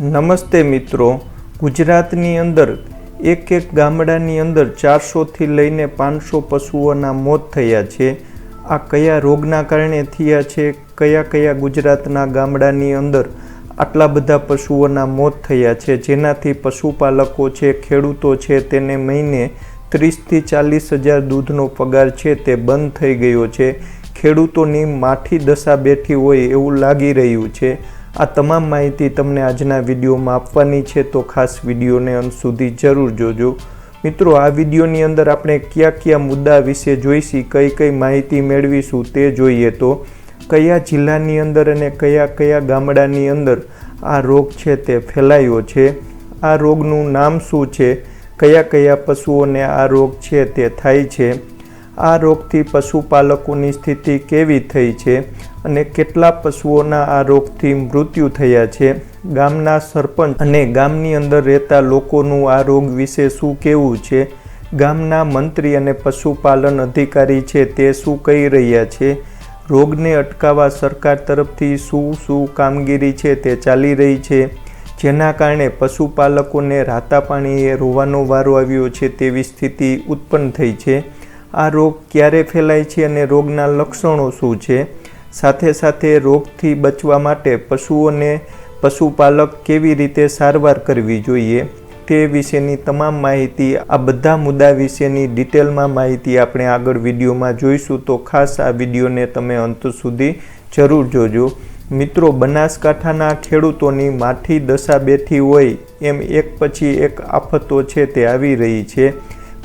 નમસ્તે મિત્રો. ગુજરાતની અંદર એક એક ગામડાની અંદર ચારસોથી લઈને પાંચસો પશુઓના મોત થયા છે. આ કયા રોગના કારણે થયા છે? કયા કયા ગુજરાતના ગામડાની અંદર આટલા બધા પશુઓના મોત થયા છે? જેનાથી પશુપાલકો છે, ખેડૂતો છે, તેને મહિને ત્રીસથી ચાલીસ હજાર દૂધનો પગાર છે તે બંધ થઈ ગયો છે. ખેડૂતોની માઠી દશા બેઠી હોય એવું લાગી રહ્યું છે. આ તમામ માહિતી તમને આજના વિડીયોમાં આપવાની છે, તો ખાસ વિડીયોને અંત સુધી જરૂર જોજો. મિત્રો, આ વિડીયોની અંદર આપણે કયા કયા મુદ્દા વિશે જોઈશી, કઈ કઈ માહિતી મેળવીશું તે જોઈએ તો કયા જિલ્લાની અંદર અને કયા કયા ગામડાની અંદર આ રોગ છે તે ફેલાયો છે, આ રોગનું નામ શું છે, કયા કયા પશુઓને આ રોગ છે તે થાય છે, આ રોગથી પશુપાલકોની સ્થિતિ કેવી થઈ છે અને કેટલા પશુઓના આ રોગથી મૃત્યુ થયા છે? ગામના સરપંચ અને ગામની અંદર રહેતા લોકોનું આ રોગ વિશે શું કહેવું છે? ગામના મંત્રી અને પશુપાલન અધિકારી છે તે શું કહી રહ્યા છે? રોગને અટકાવવા સરકાર તરફથી શું શું કામગીરી છે તે ચાલી રહી છે? જેના કારણે પશુપાલકોને રાતા પાણીએ રોવાનો વારો આવ્યો છે તેવી સ્થિતિ ઉત્પન્ન થઈ છે. આ રોગ ક્યારે ફેલાય છે અને રોગના લક્ષણો શું છે? સાથે સાથે રોગથી બચવા માટે પશુઓને પશુપાલક કેવી રીતે સારવાર કરવી જોઈએ તે વિશેની તમામ માહિતી, આ બધા મુદ્દા વિશેની ડિટેલમાં માહિતી આપણે આગળ વિડીયોમાં જોઈશું. તો ખાસ આ વિડીયોને તમે અંત સુધી જરૂર જોજો. મિત્રો, બનાસકાંઠાના ખેડૂતોની માઠી દશા બેઠી હોય એમ એક પછી એક આફતો છે તે આવી રહી છે.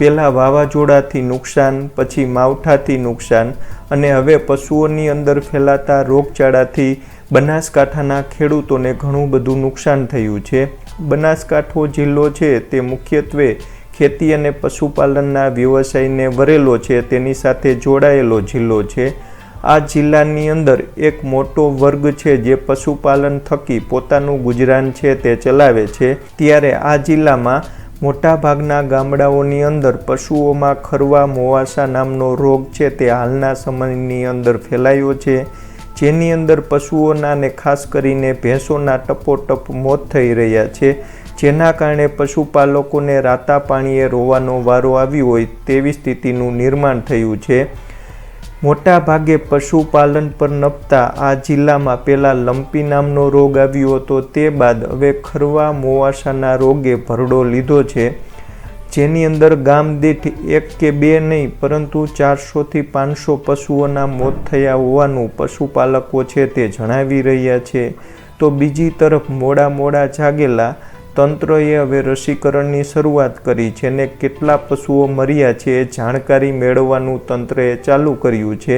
પહેલાં વાવાઝોડાથી નુકસાન, પછી માવઠાથી નુકસાન અને હવે પશુઓની અંદર ફેલાતા રોગચાળાથી બનાસકાંઠાના ખેડૂતોને ઘણું બધું નુકસાન થયું છે. બનાસકાંઠો જિલ્લો છે તે મુખ્યત્વે ખેતી અને પશુપાલનના વ્યવસાયને વરેલો છે, તેની સાથે જોડાયેલો જિલ્લો છે. આ જિલ્લાની અંદર એક મોટો વર્ગ છે જે પશુપાલન થકી પોતાનું ગુજરાન છે તે ચલાવે છે. ત્યારે આ જિલ્લામાં મોટાભાગના ગામડાઓની અંદર પશુઓમાં ખરવા મોવાસા નામનો રોગ છે તે હાલના સમયની અંદર ફેલાયો છે, જેની અંદર પશુઓના ને ખાસ કરીને ભેંસોના ટપોટપ મોત થઈ રહ્યા છે, જેના કારણે પશુપાલકોને રાતા પાણીએ રોવાનો વારો આવ્યો હોય તેવી સ્થિતિનું નિર્માણ થયું છે. મોટા ભાગે પશુપાલન પર નપતા આ જિલ્લામાં પહેલાં લંપી નામનો રોગ આવ્યો હતો. તે બાદ હવે ખરવા મોવાસાના રોગે ભરડો લીધો છે. જેની અંદર ગામ દીઠ એક કે બે નહીં, પરંતુ ચારસોથી પાંચસો પશુઓના મોત થયા હોવાનું પશુપાલકો છે તે જણાવી રહ્યા છે. તો બીજી તરફ મોડા મોડા જાગેલા તંત્રએ હવે રસીકરણની શરૂઆત કરી છે ને કેટલા પશુઓ મર્યા છે એ જાણકારી મેળવવાનું તંત્રએ ચાલુ કર્યું છે.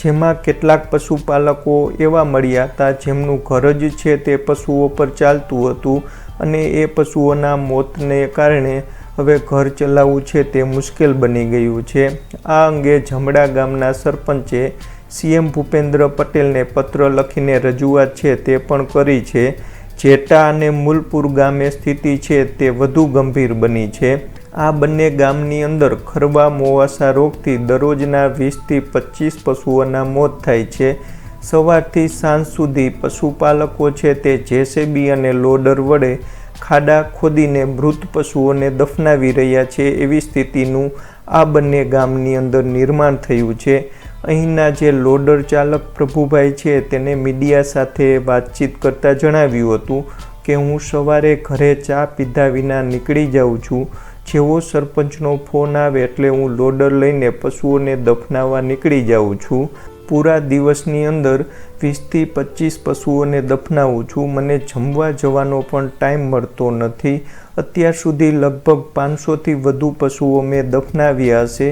જેમાં કેટલાક પશુપાલકો એવા મળ્યા હતા જેમનું ઘર જ છે તે પશુઓ પર ચાલતું હતું અને એ પશુઓના મોતને કારણે હવે ઘર ચલાવવું છે તે મુશ્કેલ બની ગયું છે. આ અંગે જમડા ગામના સરપંચે સીએમ ભૂપેન્દ્ર પટેલને પત્ર લખીને રજૂઆત છે તે પણ કરી છે. જેટા અને મૂલપુર ગામે સ્થિતિ છે તે વધુ ગંભીર બની છે. આ બંને ગામની અંદર ખરવા મોવાસા રોગથી દરરોજના વીસથી પચીસ પશુઓના મોત થાય છે. સવારથી સાંજ સુધી પશુપાલકો છે તે જેસીબી અને લોડર વડે ખાડા ખોદીને મૃત પશુઓને દફનાવી રહ્યા છે એવી સ્થિતિનું આ બંને ગામની અંદર નિર્માણ થયું છે. અહીંના જે લોડર ચાલક પ્રભુભાઈ છે, તેને મીડિયા સાથે વાતચીત કરતાં જણાવ્યું હતું કે, હું સવારે ઘરે ચા પીધા વિના નીકળી જાઉં છું. જેવો સરપંચનો ફોન આવે એટલે હું લોડર લઈને પશુઓને દફનાવવા નીકળી જાઉં છું. પૂરા દિવસની અંદર વીસથી પચીસ પશુઓને દફનાવું છું. મને જમવા જવાનો પણ ટાઈમ મળતો નથી. અત્યાર સુધી લગભગ પાંચસોથી વધુ પશુઓ મેં દફનાવ્યા હશે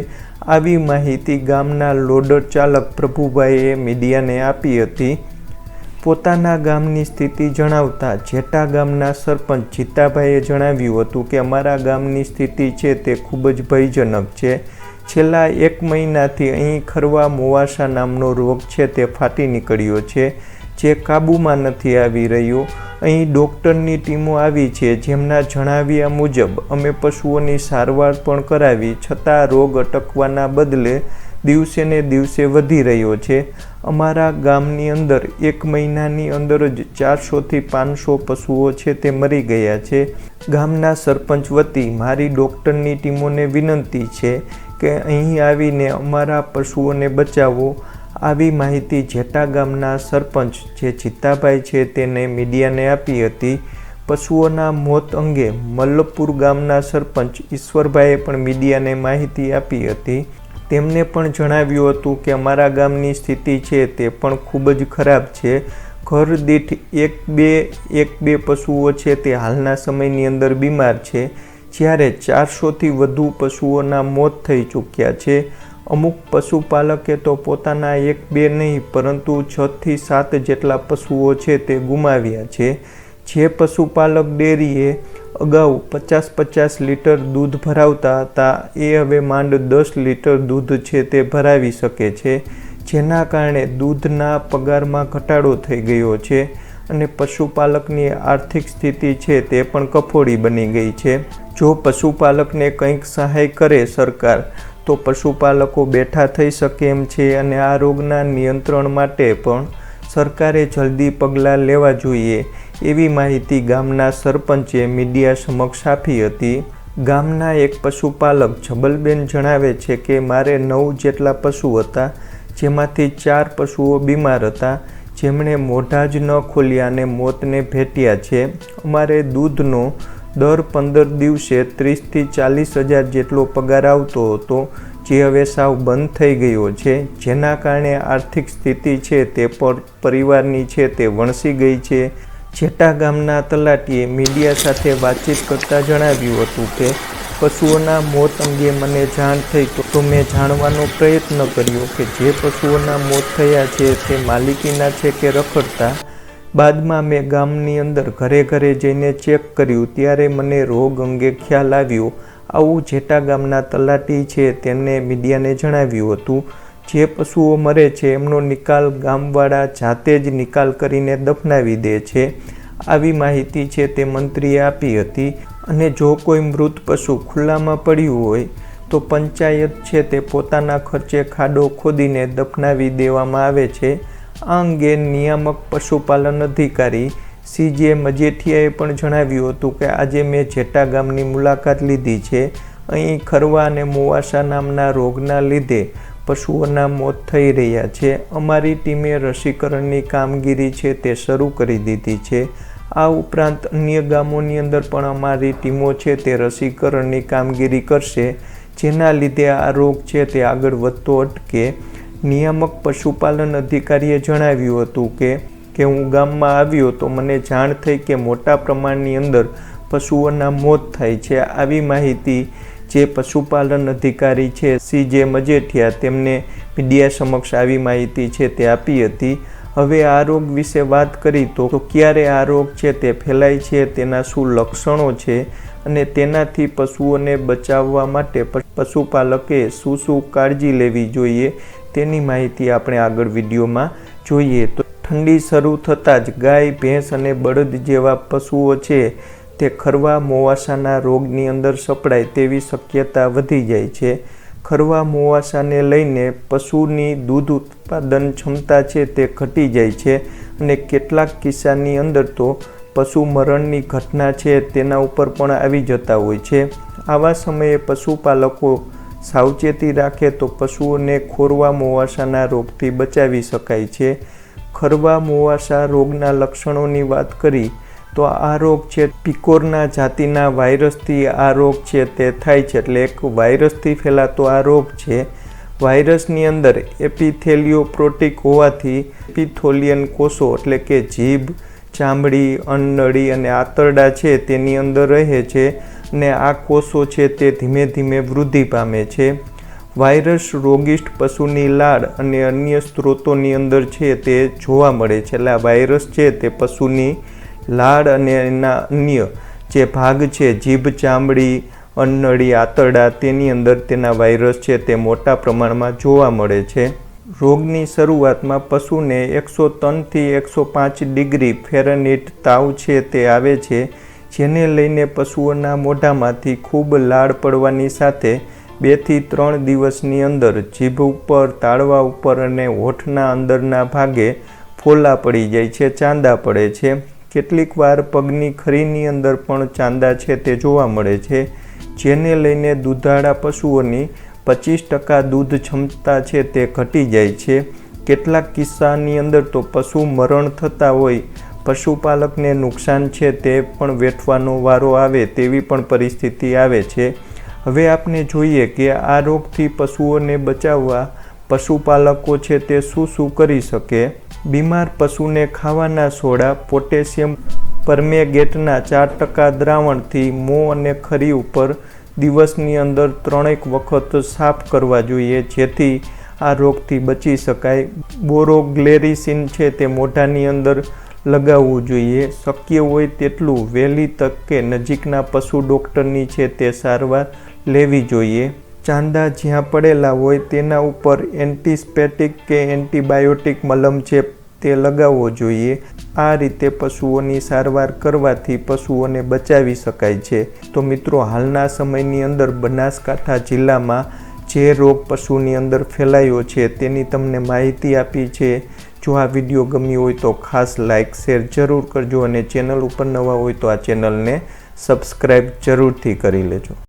આવી માહિતી ગામના લોડર ચાલક પ્રભુભાઈએ મીડિયાને આપી હતી. પોતાના ગામની સ્થિતિ જણાવતા જેટા ગામના સરપંચ જીતાભાઈએ જણાવ્યું હતું કે અમારા ગામની સ્થિતિ છે તે ખૂબ જ ભયજનક છે. છેલ્લા એક મહિનાથી અહીં ખરવા મોવાસા નામનો રોગ છે તે ફાટી નીકળ્યો છે, જે કાબૂમાં નથી આવી રહ્યો. અહીં ડૉક્ટરની ટીમો આવી છે, જેમના જણાવ્યા મુજબ, અમે પશુઓની સારવાર પણ કરાવી, છતાં રોગ અટકવાના બદલે દિવસે ને દિવસે વધી રહ્યો છે. અમારા ગામની અંદર એક મહિનાની અંદર જ ચારસોથી પાંચસો પશુઓ છે તે મરી ગયા છે. ગામના સરપંચ વતી મારી ડૉક્ટરની ટીમોને વિનંતી છે કે અહીં આવીને અમારા પશુઓને બચાવો, આવી માહિતી જેટા ગામના સરપંચ જે જીતાભાઈ છે તેને મીડિયાને આપી હતી. પશુઓના મોત અંગે મલ્લપુર ગામના સરપંચ ઈશ્વરભાઈએ પણ મીડિયાને માહિતી આપી હતી. તેમને પણ જણાવ્યું હતું કે અમારા ગામની સ્થિતિ છે તે પણ ખૂબ જ ખરાબ છે. ઘર દીઠ એક બે એક બે પશુઓ છે તે હાલના સમયની અંદર બીમાર છે. જ્યારે ચારસોથી વધુ પશુઓના મોત થઈ ચૂક્યા છે, અમુક પશુપાલકે તો પોતાના એક બે નહીં, પરંતુ છથી સાત જેટલા પશુઓ છે તે ગુમાવ્યા છે. જે પશુપાલક ડેરીએ અગાઉ પચાસ પચાસ લીટર દૂધ ભરાવતા હતા, એ હવે માંડ દસ લીટર દૂધ છે તે ભરાવી શકે છે, જેના કારણે દૂધના પગારમાં ઘટાડો થઈ ગયો છે અને પશુપાલકની આર્થિક સ્થિતિ છે તે પણ કફોડી બની ગઈ છે. જો પશુપાલકને કંઈક સહાય કરે સરકાર, તો પશુપાલકો બેઠા થઈ શકે એમ છે અને આ રોગના નિયંત્રણ માટે પણ સરકારે જલ્દી પગલાં લેવા જોઈએ. એવી માહિતી ગામના સરપંચે મીડિયા સમક્ષ આપી હતી. ગામના એક પશુપાલક જબલબેન જણાવે છે કે, મારે નવ જેટલા પશુ હતા, જેમાંથી ચાર પશુઓ બીમાર હતા, જેમણે મોઢા જ ન ખોલ્યા અને મોતને ભેટ્યા છે. અમારે દૂધનો દર પંદર દિવસે ત્રીસથી ચાલીસ હજાર જેટલો પગાર આવતો હતો, જે હવે સાવ બંધ થઈ ગયો છે. જેના કારણે આર્થિક સ્થિતિ છે તે પર પરિવારની છે તે વણસી ગઈ છે. જેટા ગામના તલાટીએ મીડિયા સાથે વાતચીત કરતાં જણાવ્યું હતું કે, પશુઓના મોત અંગે મને જાણ થઈ તો મેં જાણવાનો પ્રયત્ન કર્યો કે જે પશુઓના મોત થયા છે તે માલિકીના છે કે રખડતા બાદમાં મેં ગામની અંદર ઘરે ઘરે જઈને ચેક કર્યું, ત્યારે મને રોગ અંગે ખ્યાલ આવ્યો. આવું જેટા ગામના તલાટી છે તેમણે મીડિયાને જણાવ્યું હતું. જે પશુઓ મરે છે એમનો નિકાલ ગામવાળા જાતે જ નિકાલ કરીને દફનાવી દે છે. આવી માહિતી છે તે મંત્રીએ આપી હતી. અને જો કોઈ મૃત પશુ ખુલ્લામાં પડ્યું હોય, તો પંચાયત છે તે પોતાના ખર્ચે ખાડો ખોદીને દફનાવી દેવામાં આવે છે. આ અંગે નિયામક પશુપાલન અધિકારી સીજે મજેઠિયાએ પણ જણાવ્યું હતું કે આજે મેં જેટા ગામની મુલાકાત લીધી છે. અહીં ખરવા અને મુવાસા નામના રોગના લીધે પશુઓના મોત થઈ રહ્યા છે. અમારી ટીમે રસીકરણની કામગીરી છે તે શરૂ કરી દીધી છે. આ ઉપરાંત અન્ય ગામોની અંદર પણ અમારી ટીમો છે તે રસીકરણની કામગીરી કરશે. જેના લીધે આ રોગ છે તે આગળ વધતો અટકે. નિયામક પશુપાલન અધિકારીએ જણાવ્યું હતું કે કે હું ગામમાં આવ્યો તો મને જાણ થઈ કે મોટા પ્રમાણની અંદર પશુઓના મોત થાય છે. આવી માહિતી જે પશુપાલન અધિકારી છે સી જે મજેઠિયા તેમને મીડિયા સમક્ષ આવી માહિતી છે તે આપી હતી. હવે આ રોગ વિશે વાત કરી તો ક્યારે આ રોગ છે તે ફેલાય છે, તેના શું લક્ષણો છે અને તેનાથી પશુઓને બચાવવા માટે પશુપાલકે શું શું કાળજી લેવી જોઈએ તેની માહિતી આપણે આગળ વિડીયોમાં જોઈએ તો ઠંડી શરૂ થતાં જ ગાય, ભેંસ અને બળદ જેવા પશુઓ છે તે ખરવા મોવાસાના રોગની અંદર સપડાય તેવી શક્યતા વધી જાય છે. ખરવા મોવાસાને લઈને પશુની દૂધ ઉત્પાદન ક્ષમતા છે તે ઘટી જાય છે અને કેટલાક કિસ્સાની અંદર તો પશુ મરણની ઘટના છે તેના ઉપર પણ આવી જતા હોય છે. આવા સમયે પશુપાલકો સાવચેતી રાખે તો પશુઓને ખોરવા મોવાસાના રોગથી બચાવી શકાય છે. ખરવા મોવાસા રોગના લક્ષણોની વાત કરી તો આ રોગ છે પિકોરના જાતિના વાયરસથી આ રોગ છે તે થાય છે એટલે એક વાયરસથી ફેલાતો આ રોગ છે. વાયરસની અંદર એપિથેલિયોપ્રોટિક હોવાથી એપિથોલિયન કોષો એટલે કે જીભ ચામડી, અંડળી અને આંતરડા છે તેની અંદર રહે છે ને આ કોષો છે તે ધીમે ધીમે વૃદ્ધિ પામે છે. વાયરસ રોગિષ્ટ પશુની લાળ અને અન્ય સ્ત્રોતોની અંદર છે તે જોવા મળે છે. એટલે આ વાયરસ છે તે પશુની લાળ અને એના અન્ય જે ભાગ છે, જીભ, ચામડી અન્નળી આંતરડા તેની અંદર તેના વાયરસ છે તે મોટા પ્રમાણમાં જોવા મળે છે. રોગની શરૂઆતમાં પશુને એકસો ત્રણથી એકસો પાંચ ડિગ્રી ફેરનહીટ તાવ છે તે આવે છે, જેને લઈને પશુઓના મોઢામાંથી ખૂબ લાળ પડવાની સાથે બેથી ત્રણ દિવસની અંદર જીભ ઉપર, તાળવા ઉપર અને હોઠના અંદરના ભાગે ફોલા પડી જાય છે, ચાંદા પડે છે. કેટલીક વાર પગની ખરીની અંદર પણ ચાંદા છે તે જોવા મળે છે, જેને લઈને દૂધાળા પશુઓની પચીસ ટકા દૂધ ક્ષમતા છે, તે ઘટી જાય છે. કેટલાક કિસ્સાની અંદર તો પશુ મરણ થતા હોય, પશુપાલકને નુકસાન છે, તે પણ વેઠવાનો વારો આવે તેવી પણ પરિસ્થિતિ આવે છે. હવે આપણે જોઈએ કે આ રોગથી પશુઓને બચાવવા પશુપાલકો છે, તે શું શું કરી શકે? બીમાર પશુને ખાવાના સોડા, પોટેશિયમ પરમેગેટના ચાર ટકા દ્રાવણથી મોં અને ખરી ઉપર દિવસની અંદર ત્રણેક વખત સાફ કરવા જોઈએ, જેથી આ રોગથી બચી શકાય. બોરોગ્લેરિસિન છે તે મોઢાની અંદર લગાવવું જોઈએ. શક્ય હોય તેટલું વહેલી તક કે નજીકના પશુ ડૉક્ટરની છે તે સારવાર લેવી જોઈએ. ચાંદા જ્યાં પડેલા હોય તેના ઉપર એન્ટિસ્પેટિક કે એન્ટીબાયોટિક મલમ છે તે લગાવવો જોઈએ. આ રીતે પશુઓની સારવાર કરવાથી પશુઓને બચાવી શકાય છે. તો મિત્રો, હાલના સમયની અંદર બનાસકાંઠા જિલ્લામાં જે રોગ પશુની અંદર ફેલાયો છે તેની તમને માહિતી આપી છે. જો આ વીડિયો ગમ્યો હોય તો ખાસ લાઇક શેર જરૂર કરજો અને ચેનલ ઉપર નવા હોય તો આ ચેનલને સબસ્ક્રાઈબ જરૂરથી કરી લેજો.